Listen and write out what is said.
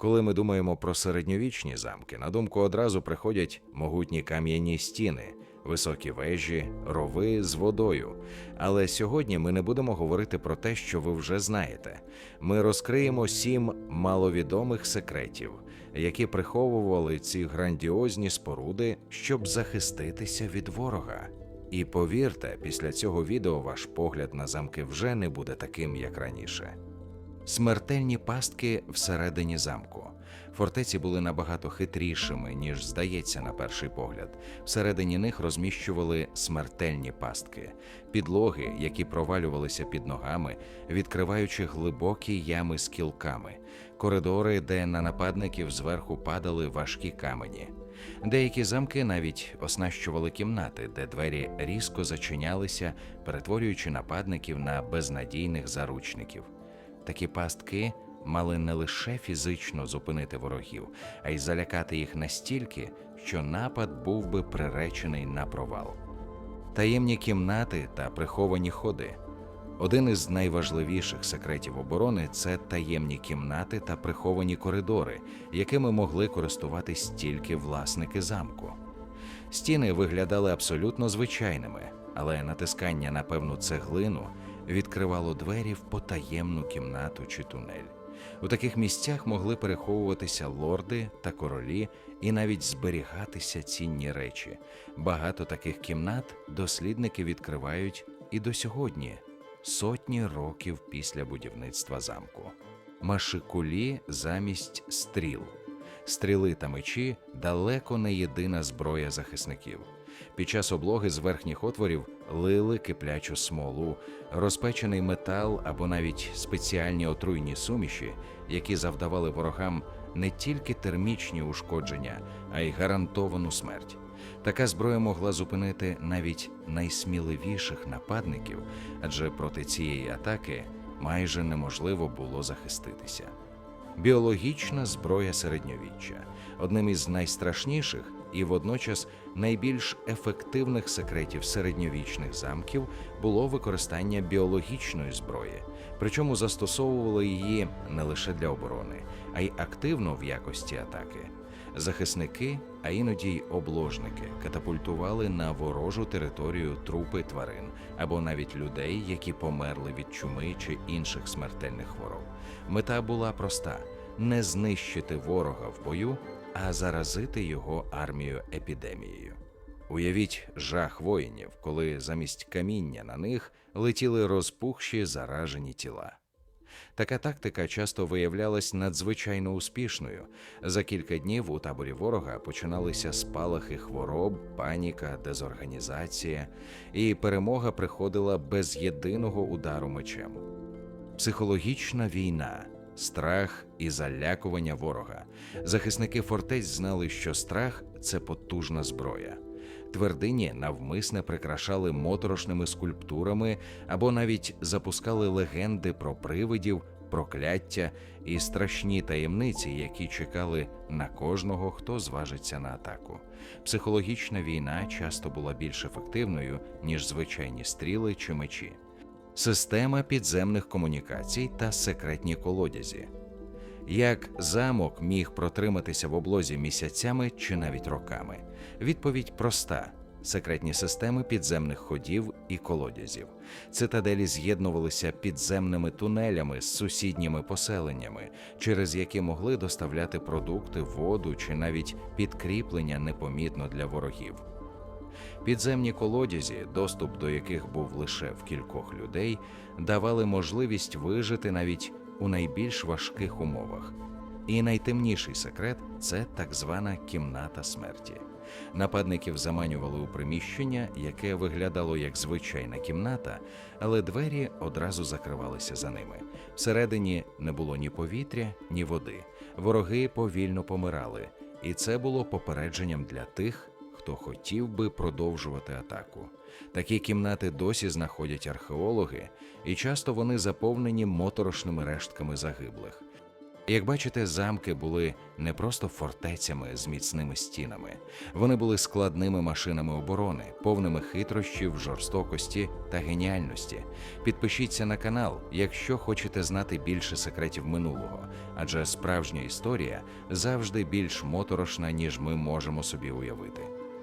Коли ми думаємо про середньовічні замки, на думку одразу приходять могутні кам'яні стіни, високі вежі, рови з водою. Але сьогодні ми не будемо говорити про те, що ви вже знаєте. Ми розкриємо сім маловідомих секретів, які приховували ці грандіозні споруди, щоб захиститися від ворога. І повірте, після цього відео ваш погляд на замки вже не буде таким, як раніше. Смертельні пастки всередині замку. Фортеці були набагато хитрішими, ніж здається на перший погляд. Всередині них розміщували смертельні пастки, підлоги, які провалювалися під ногами, відкриваючи глибокі ями з кілками, коридори, де на нападників зверху падали важкі камені. Деякі замки навіть оснащували кімнати, де двері різко зачинялися, перетворюючи нападників на безнадійних заручників. Такі пастки мали не лише фізично зупинити ворогів, а й залякати їх настільки, що напад був би приречений на провал. Таємні кімнати та приховані ходи. Один із найважливіших секретів оборони це таємні кімнати та приховані коридори, якими могли користуватись тільки власники замку. Стіни виглядали абсолютно звичайними, але натискання на певну цеглину відкривало двері в потаємну кімнату чи тунель. У таких місцях могли переховуватися лорди та королі і навіть зберігатися цінні речі. Багато таких кімнат дослідники відкривають і до сьогодні, сотні років після будівництва замку. Машикулі замість стріл. Стріли та мечі далеко не єдина зброя захисників. Під час облоги з верхніх отворів лили киплячу смолу, розпечений метал або навіть спеціальні отруйні суміші, які завдавали ворогам не тільки термічні ушкодження, а й гарантовану смерть. Така зброя могла зупинити навіть найсміливіших нападників, адже проти цієї атаки майже неможливо було захиститися. Біологічна зброя середньовіччя одним із найстрашніших і водночас найбільш ефективних секретів середньовічних замків було використання біологічної зброї, причому застосовували її не лише для оборони, а й активно в якості атаки. Захисники, а іноді й обложники, катапультували на ворожу територію трупи тварин або навіть людей, які померли від чуми чи інших смертельних хвороб. Мета була проста: не знищити ворога в бою, а заразити його армію епідемією. Уявіть жах воїнів, коли замість каміння на них летіли розпухші заражені тіла. Така тактика часто виявлялась надзвичайно успішною. За кілька днів у таборі ворога починалися спалахи хвороб, паніка, дезорганізація, і перемога приходила без єдиного удару мечем. Психологічна війна, страх і залякування ворога. Захисники фортець знали, що страх це потужна зброя. Твердині навмисне прикрашали моторошними скульптурами або навіть запускали легенди про привидів, прокляття і страшні таємниці, які чекали на кожного, хто зважиться на атаку. Психологічна війна часто була більш ефективною, ніж звичайні стріли чи мечі. Система підземних комунікацій та секретні колодязі. Як замок міг протриматися в облозі місяцями чи навіть роками? Відповідь проста: секретні системи підземних ходів і колодязів. Цитаделі з'єднувалися підземними тунелями з сусідніми поселеннями, через які могли доставляти продукти, воду чи навіть підкріплення непомітно для ворогів. Підземні колодязі, доступ до яких був лише в кількох людей, давали можливість вижити навіть у найбільш важких умовах. І найтемніший секрет це так звана кімната смерті. Нападників заманювали у приміщення, яке виглядало як звичайна кімната, але двері одразу закривалися за ними. Всередині не було ні повітря, ні води. Вороги повільно помирали, і це було попередженням для тих, хто хотів би продовжувати атаку. Такі кімнати досі знаходять археологи, і часто вони заповнені моторошними рештками загиблих. Як бачите, замки були не просто фортецями з міцними стінами, вони були складними машинами оборони, повними хитрощів, жорстокості та геніальності. Підпишіться на канал, якщо хочете знати більше секретів минулого, адже справжня історія завжди більш моторошна, ніж ми можемо собі уявити.